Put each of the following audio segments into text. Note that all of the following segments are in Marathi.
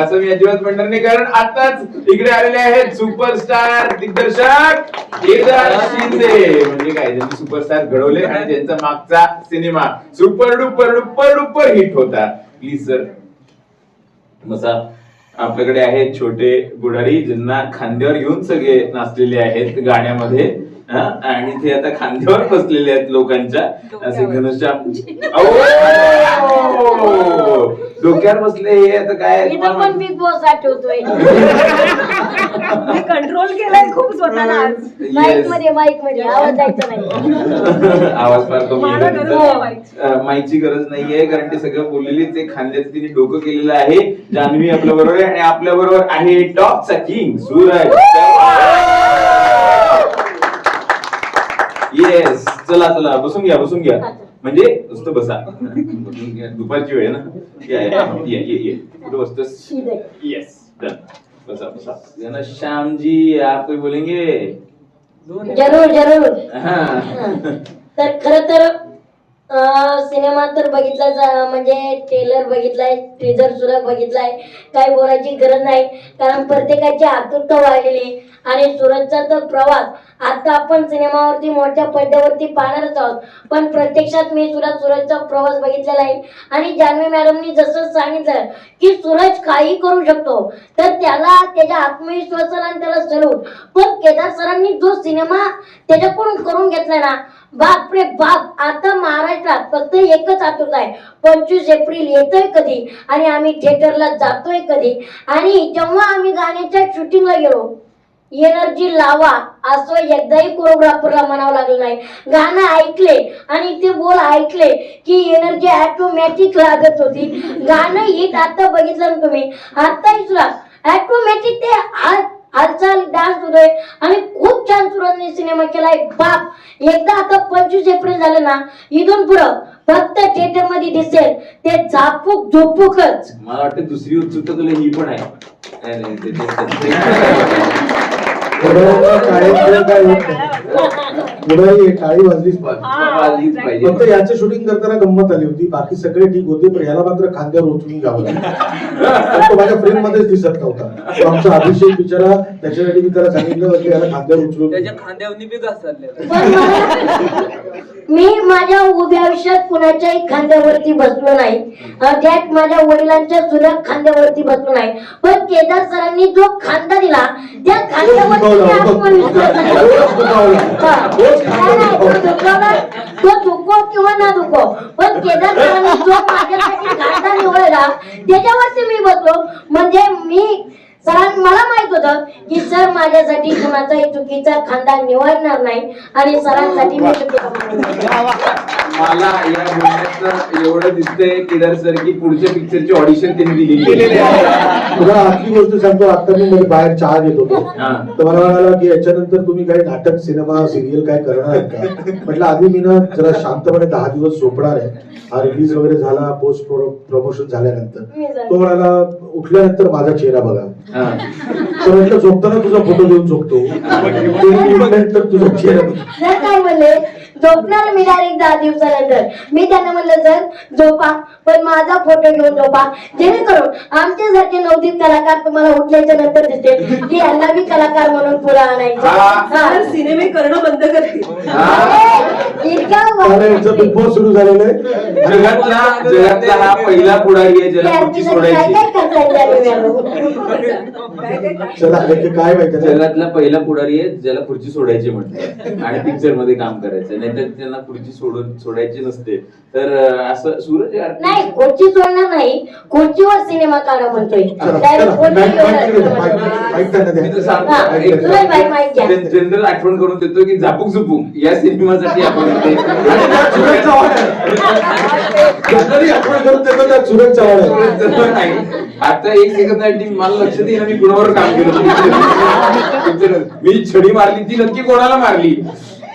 असं मी अजिबात म्हणणार नाही कारण आताच इकडे आलेले आहेत सुपरस्टार दिग्दर्शक केदार शिंदे. म्हणजे काय त्यांनी सुपरस्टार घडवले आणि त्यांचा मागचा cinema super duper duper duper hit होता. प्लीज सर मसा आपल्याकडे आहेत छोटे बुडारी ज्यांना खांद्यावर घेऊन सगळे नाचलेले आहेत गाण्यामध्ये. हा? आणि ते आता खांद्यावर बसलेले आहेत लोकांच्या. असे घनश्याम! डोक्यावर बसले हे आता काय इथं पण बिग बॉस आठवतोय मी कंट्रोल केलाय खूप स्वतःला आज. माईकमध्ये माईकमध्ये आवाज जायचा नाही. आवाज फार कमी मला आहे गरज त्यांचा. नाही माईकची. अं, माईकची गरज नाहीये कारण ते सगळं बोललेले ते खांद्याचं तिने डोकं केलेलं आहे. जान्हवी आपल्या बरोबर आहे आणि आपल्या बरोबर आहे टॉपचा किंग सूरज. येस चला चला बसून घ्या बसून घ्या. म्हणजे नुसतं बसा. दुपारची वेळ ना? या या ये ये ये कुठे बसतोस? शिदे. यस डन बसा बसा. श्याम जी आप कोई बोलेंगे? जरूर जरूर. हाँ. तर खर तर सिनेमा तर बघितलाच म्हणजे ट्रेलर बघितलाय ट्रेजर सुद्धा बघितलाय. काही बोलायची गरज नाही. कारण प्रत्येकाची आतुरता वाढलेली आणि सुरतचा तर प्रवास आता आपण सिनेमावरती मोठ्या पडद्यावरती पाहणारच आहोत. पण प्रत्यक्षात मी सुद्धा सुरजचा प्रवास बघितलेला आहे. आणि जान्हवी मॅडमनी जसं सांगितलं की सूरज काही करू शकतो तर त्याला त्याच्या आत्मविश्वासाला आणि त्याला सलूट. पण केदार सरांनी जो सिनेमा त्याच्याकडून करून घेतला ना बाप रे बाप आता महाराष्ट्रात फक्त एकच आतुरता आहे. पंचवीस एप्रिल येतोय कधी आणि आम्ही थिएटरला जातोय कधी. आणि जेव्हा आम्ही गाण्याच्या शूटिंगला गेलो एनर्जी लावा असं एकदाही कोरिओग्राफरला म्हणावं लागलं नाही. गाणं ऐकले आणि ते बोल ऐकले की एनर्जी ऑटोमॅटिक लागत होती. गाणं हिट आता बघितलं ना तुम्ही? आताही सुद्धा. ऑटोमॅटिक ते हालचाल डान्स होतोय आणि सुरतने सिनेमा केलाय. बाप एकदा आता पंचवीस एप्रिल झालं ना इथून पुढं फक्त थिएटरमध्ये दिसेल. ते झापूक झोपूकच. मला वाटतं दुसरी उत्सुकता तुला ही पण आहे. नाही, नाही, ते- ते- ते- थोडं टाळी काय होत. पुढे ही टाळी वाजलीच पाहिजे. फक्त याचं शूटिंग करताना गंमत आली होती. बाकी सगळे ठीक होते पण ह्याला मात्र खांद्यावर उचलून घ्यावं तो माझ्या फ्रेम मध्येच दिसत नव्हता. तो आमचा अभिषेक बिचारा त्याच्यासाठी मी त्याला सांगितलं की याला खांद्यावर उचलून त्याच्या खांद्यावर बी घसरले पण मला- मी माझ्या उभ्या आयुष्यात कुणाच्याही खांद्यावरती बसलो नाही. त्यात माझ्या वडिलांच्या जुन्या खांद्यावरती बसलो नाही. पण केदार सरांनी जो खांदा दिला त्या खांद्यावरती आत्मविश्वास तो दुखावला, तो दुखो किंवा ना दुखो पण केदार सरांनी जो माझ्यासाठी खांदा निवडला त्याच्यावरती मी बसलो म्हणजे मी सरां मला माहीत होतं की सर माझ्यासाठी कुणाचाही चुकीचा खांदा निवडणार नाही आणि सरांसाठी मी चुकीचा. मला या बोलण्याचं एवढं दिसतंय केदार सर की पुढच्या पिक्चरची ऑडिशन त्यांनी दिलेली आहे. तुला आखरी गोष्ट सांगतो आता मी मध्ये बाहेर चहा घेत होतो. तर मला म्हणाला की याच्यानंतर तुम्ही काही नाटक सिनेमा सिरियल काय करणार आहेत का? म्हटलं आधी मी ना जरा शांतपणे दहा दिवस झोपणार आहे. हा रिलीज वगैरे झाला पोस्ट प्रमोशन झाल्यानंतर. तो म्हणाला उठल्यानंतर माझा चेहरा बघा. तर म्हटलं झोपताना तुझा फोटो घेऊन झोपतो. ते उठल्यानंतर तुझा चेहरा काय म्हणले झोपणार मी डायरेक्ट दहा दिवसानंतर. मी त्यांना म्हणलं सर झोपा. पण माझा फोटो घेऊन झोपा. जेणेकरून आमच्यासारखे नवदीत कलाकार तुम्हाला उठल्याच्या नंतर दिसतील की यांना बी कलाकार म्हणून पुढे आणायचं. तर सिनेमे करणं बंद करतील बिग बॉस सुरू झालेलं आहे. जगातला जगातला हा पहिला पुढारी आहे ज्याला सोडायची करता? जगातला पहिला पुढारी आहे ज्याला खुर्ची सोडायची म्हणतात आणि पिक्चरमध्ये काम करायचं. नाहीतर त्यांना खुर्ची सोडून सोडायची नसते. तर असं सूरज नाही खुर्ची सोडणार नाही. खुर्चीवर सिनेमा काढा म्हणतोय. जनरल आठवण करून देतो की झापूक झुपूक या सिनेमासाठी आपण. आता एक सेकंदासाठी मला लक्षात येईना मी कुणावर काम केलं? मी छडी मारली ती नक्की कोणाला मारली?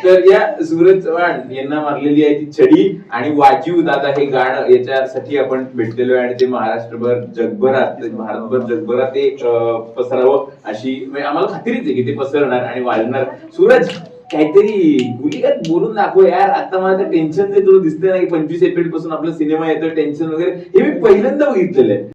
तर या सूरज चव्हाण यांना मारलेली आहे ती छडी. आणि वाजीव दादा हे गाणं. याच्यासाठी आपण भेटलेलो आहे आणि ते महाराष्ट्रभर जगभरात भारतभर जगभरात ते पसरावं अशी म्हणजे आम्हाला खात्रीच आहे की ते पसरणार आणि वाजणार. सूरज काहीतरी गुलिकात बोलून दाखव यार. आता मला टेन्शन जे तुला दिसतंय ना पंचवीस एप्रिलपासून आपला सिनेमा येतो टेन्शन वगैरे. हे मी पहिल्यांदा बघितलेलं आहे.